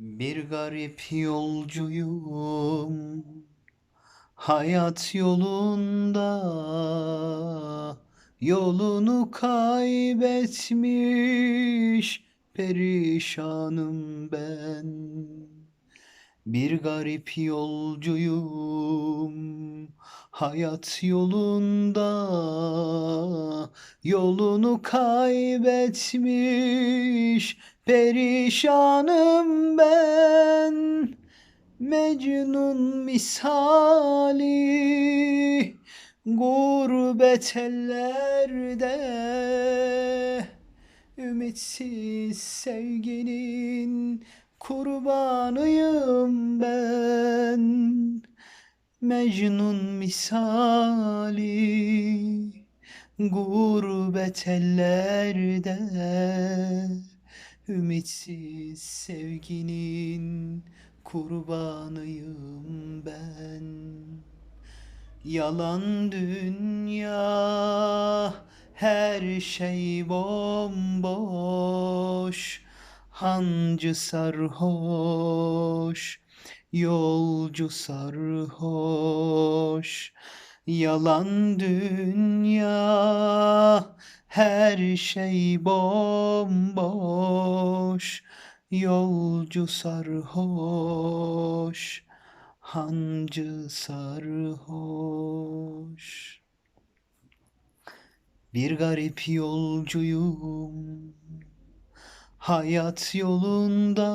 Bir garip yolcuyum hayat yolunda yolunu kaybetmiş perişanım ben. Bir garip yolcuyum hayat yolunda yolunu kaybetmiş perişanım ben. Mecnun misali gurbet ellerde. Ümitsiz sevginin kurbanıyım ben. Mecnun misali gurbet ellerde Ümitsiz sevginin kurbanıyım ben. Yalan dünya her şey bomboş Hancı sarhoş Yolcu sarhoş Yalan dünya her şey bomboş. Yolcu sarhoş Hancı sarhoş. Bir garip yolcuyum Hayat yolunda.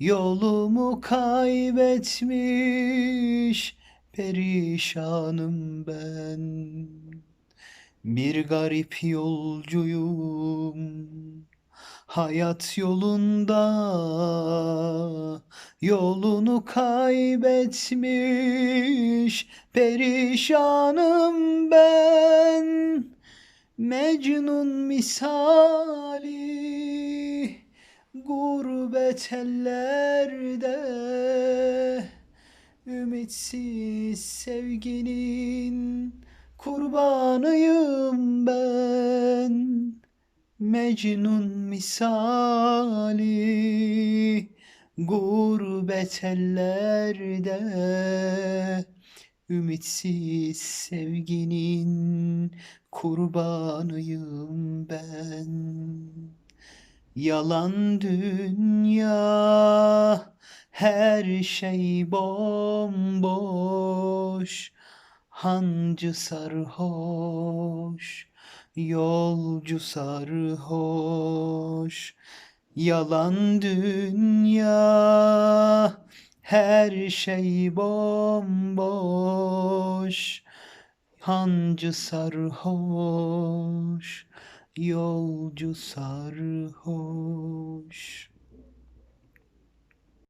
Yolumu kaybetmiş Perişanım ben. Bir garip yolcuyum Hayat yolunda. Yolunu kaybetmiş Perişanım ben. Mecnun misali Gurbet ellerde Ümitsiz sevginin kurbanıyım ben. Mecnun misali gurbet ellerde. Ümitsiz sevginin kurbanıyım ben. Yalan dünya her şey bomboş Hancı sarhoş Yolcu sarhoş. Yalan dünya her şey bomboş Hancı sarhoş Yolcu sarhoş